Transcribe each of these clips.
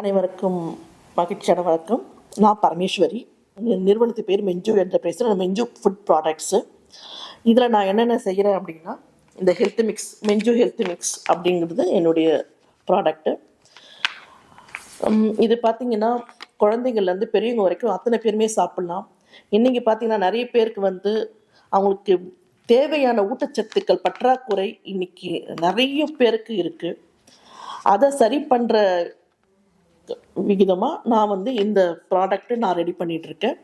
அனைவருக்கும் மகிழ்ச்சியான வணக்கம். நான் பரமேஸ்வரி. நிறுவனத்து பேர் மெஞ்சு என்ற பேசுகிறேன் மெஞ்சு ஃபுட் ப்ராடக்ட்ஸு இதில் நான் என்னென்ன செய்கிறேன் அப்படின்னா இந்த ஹெல்த் மிக்ஸ் மெஞ்சு ஹெல்த் மிக்ஸ் அப்படிங்கிறது என்னுடைய ப்ராடக்ட்டு இது பார்த்தீங்கன்னா குழந்தைங்கள்லேருந்து பெரியவங்க வரைக்கும் அத்தனை பேருமே சாப்பிட்லாம். இன்றைக்கி பார்த்தீங்கன்னா நிறைய பேருக்கு வந்து அவங்களுக்கு தேவையான ஊட்டச்சத்துக்கள் பற்றாக்குறை இன்னைக்கு நிறைய பேருக்கு இருக்குது அதை சரி பண்ணுற விகிதமாக நான் வந்து இந்த ப்ராடக்ட்டு நான் ரெடி பண்ணிகிட்ருக்கேன்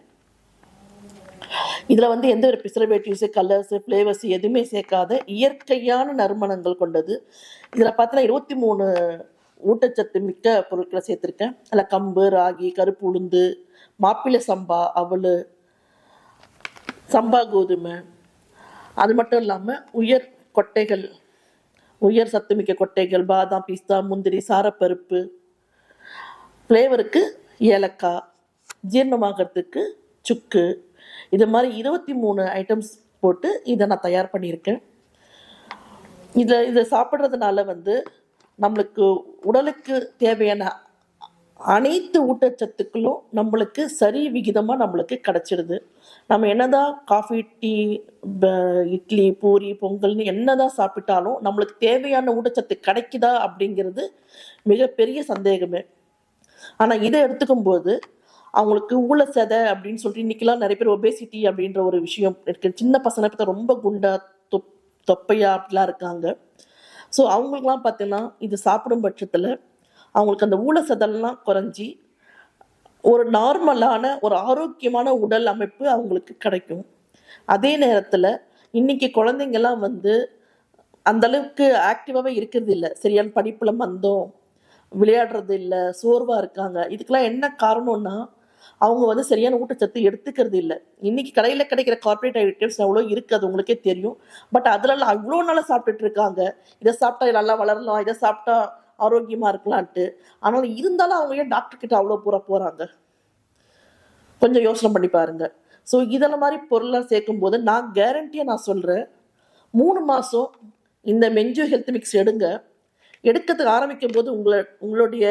இதில் வந்து எந்த ஒரு பிசரவேட்டிவ்ஸு கலர்ஸு ஃப்ளேவர்ஸ் எதுவுமே சேர்க்காத இயற்கையான நறுமணங்கள் கொண்டது. இதில் பார்த்தீங்கன்னா இருபத்தி மூணு ஊட்டச்சத்து மிக்க பொருட்களை சேர்த்துருக்கேன். அதில் கம்பு ராகி கருப்பு உளுந்து மாப்பிள்ளை சம்பா அவள் சம்பா கோதுமை. அது மட்டும் இல்லாமல் உயர் கொட்டைகள் உயர் சத்துமிக்க கொட்டைகள் பாதாம் பிஸ்தா முந்திரி சாரப்பருப்பு ஃப்ளேவருக்கு ஏலக்காய் ஜீரணமாகறதுக்கு சுக்கு. இது மாதிரி இருபத்தி மூணு ஐட்டம்ஸ் போட்டு இதை நான் தயார் பண்ணியிருக்கேன். இதை இதை சாப்பிட்றதுனால வந்து நம்மளுக்கு உடலுக்கு தேவையான அனைத்து ஊட்டச்சத்துக்களும் நம்மளுக்கு சரி விகிதமாக நம்மளுக்கு கிடச்சிடுது. நம்ம என்னதான் காஃபி டீ ப- இட்லி பூரி பொங்கல்னு என்னதான் சாப்பிட்டாலும் நம்மளுக்கு தேவையான ஊட்டச்சத்து கிடைக்குதா அப்படிங்கிறது மிகப்பெரிய சந்தேகமே. ஆனால் இதை எடுத்துக்கும் போது அவங்களுக்கு ஊழ சதை அப்படின்னு சொல்லிட்டு இன்னைக்கெல்லாம் நிறைய பேர் ஒபேசிட்டி அப்படின்ற ஒரு விஷயம் இருக்கு. சின்ன பசங்க பார்த்தா ரொம்ப குண்டா தொப் தொப்பையா அப்படிலாம் இருக்காங்க. ஸோ அவங்களுக்குலாம் பார்த்தீங்கன்னா இது சாப்பிடும் பட்சத்தில் அவங்களுக்கு அந்த ஊழ சதெல்லாம் குறைஞ்சி ஒரு நார்மலான ஒரு ஆரோக்கியமான உடல் அமைப்பு அவங்களுக்கு கிடைக்கும். அதே நேரத்தில் இன்னைக்கு குழந்தைங்கெல்லாம் வந்து அந்த அளவுக்கு ஆக்டிவாகவே இருக்கிறது இல்லை. சரியான படிப்பில் மந்தம் விளையாடுறது இல்லை சோர்வாக இருக்காங்க. இதுக்கெல்லாம் என்ன காரணம்னா அவங்க வந்து சரியான ஊட்டச்சத்து எடுத்துக்கிறது இல்லை. இன்னைக்கு கடையில் கிடைக்கிற கார்பரேட் ஐட்டம்ஸ் எவ்வளோ இருக்குது அது உங்களுக்கே தெரியும். பட் அதிலலாம் அவ்வளோ நாளாக சாப்பிட்டுட்டு இருக்காங்க. இதை சாப்பிட்டா நல்லா வளரலாம் இதை சாப்பிட்டா ஆரோக்கியமாக இருக்கலான்ட்டு. ஆனால் இருந்தாலும் அவங்க ஏன் டாக்டர் கிட்ட அவ்வளோ பூரா போகிறாங்க கொஞ்சம் யோசனை பண்ணி பாருங்க. ஸோ இதில் மாதிரி பொருளாக சேர்க்கும் போது நான் கேரண்டியாக நான் சொல்கிறேன் மூணு மாதம் இந்த மெஞ்சு ஹெல்த் மிக்ஸ் எடுங்க. எடுக்கிறதுக்கு ஆரம்பிக்கும் போது உங்களை உங்களுடைய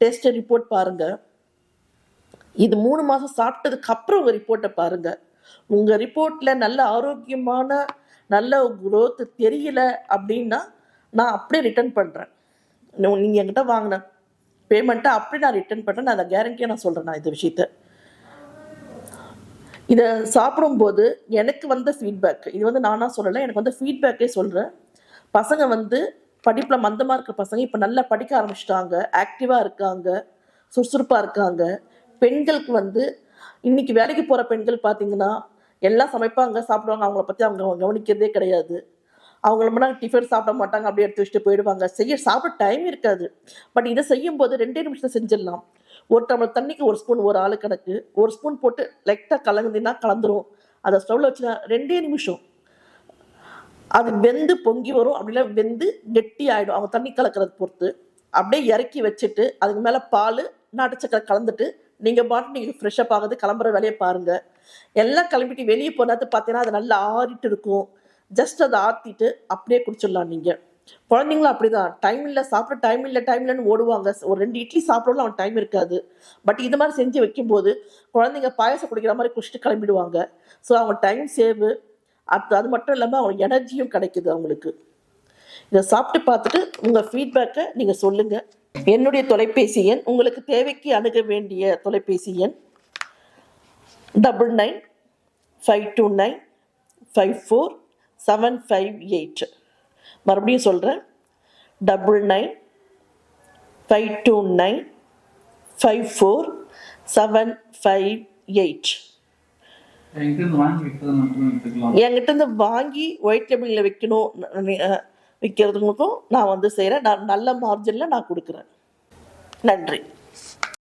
டெஸ்ட் ரிப்போர்ட் பாருங்கள் இது மூணு மாதம் சாப்பிட்டதுக்கு அப்புறம் உங்கள் ரிப்போர்ட்டை பாருங்கள் உங்கள் ரிப்போர்ட்டில் நல்ல ஆரோக்கியமான நல்ல growth தெரியல அப்படின்னா நான் அப்படியே ரிட்டர்ன் பண்ணுறேன் நீங்கள் என்கிட்ட வாங்கின பேமெண்ட்டை அப்படியே நான் ரிட்டர்ன் பண்ணுறேன் நான் அதை கேரண்டியாக நான் சொல்கிறேன் நான் இந்த விஷயத்த. இதை சாப்பிடும்போது எனக்கு வந்த ஃபீட்பேக் இது வந்து நானாக சொல்லலை எனக்கு வந்து ஃபீட்பேக்கே சொல்கிறேன் பசங்க வந்து படிப்பில் மந்தமாக இருக்க பசங்க இப்போ நல்லா படிக்க ஆரம்பிச்சிட்டாங்க. ஆக்டிவாக இருக்காங்க. சுறுசுறுப்பாக இருக்காங்க. பெண்களுக்கு வந்து இன்னைக்கு வேலைக்கு போகிற பெண்கள் பார்த்தீங்கன்னா எல்லாம் சமைப்பாங்க சாப்பிடுவாங்க. அவங்கள பற்றி அவங்க கவனிக்கிறதே கிடையாது. அவங்கள மட்டும் டிஃபன் சாப்பிட மாட்டாங்க. அப்படியே எடுத்து வச்சுட்டு போயிடுவாங்க. செய்ய சாப்பிட டைம் இருக்காது. பட் இதை செய்யும்போது ரெண்டே நிமிஷத்தில் செஞ்சிடலாம். ஒரு டம்ளர் தண்ணிக்கு ஒரு ஸ்பூன் ஒரு ஆளு கணக்கு ஒரு ஸ்பூன் போட்டு லைட்டாக கலங்குதுன்னா கலந்துரும். அதை ஸ்டவ்வில் வச்சுனா ரெண்டே நிமிஷம். அது வெந்து பொங்கி வரும் அப்படிலாம் வெந்து கெட்டி ஆகிடும் அவங்க தண்ணி கலக்கிறது பொறுத்து. அப்படியே இறக்கி வச்சுட்டு அதுக்கு மேலே பால் நாட்டு சக்கரை கலந்துட்டு நீங்கள் பாட்டு நீங்கள் ஃப்ரெஷ்ஷப் ஆகுது கிளம்புற வேலையை பாருங்கள் எல்லாம் கிளம்பிட்டு வெளியே போனது பார்த்தீங்கன்னா அது நல்லா ஆறிட்டு இருக்கும். ஜஸ்ட் அதை ஆற்றிட்டு அப்படியே குடிச்சிடலாம் நீங்கள் குழந்தைங்களும் அப்படிதான். டைம் இல்லை சாப்பிட டைம் இல்லை டைம் இல்லைன்னு ஓடுவாங்க. ஒரு ரெண்டு இட்லி சாப்பிடலாம் அவன் டைம் இருக்காது. பட் இது மாதிரி செஞ்சு வைக்கும்போது குழந்தைங்க பாயசம் குடிக்கிற மாதிரி குடிச்சிட்டு கிளம்பிடுவாங்க. ஸோ அவங்க டைம் சேவு அது அது மட்டும் இல்லாமல் அவங்களுக்கு எனர்ஜியும் கிடைக்குது அவங்களுக்கு. இதை சாப்பிட்டு பார்த்துட்டு உங்கள் ஃபீட்பேக்கை நீங்கள் சொல்லுங்கள் என்னுடைய தொலைபேசி எண் உங்களுக்கு தேவைக்கு அணுக வேண்டிய தொலைபேசி எண் double nine five two nine five four seven five eight மறுபடியும் சொல்கிறேன் double nine five two nine five four seven five eight என்கிட்ட இருந்து வாங்கி ஒயிட் டேபிளில் வைக்கணும் விற்கிறதுங்களுக்கும் நான் வந்து செய்கிறேன் நான் நல்ல மார்ஜினில் நான் கொடுக்குறேன். நன்றி.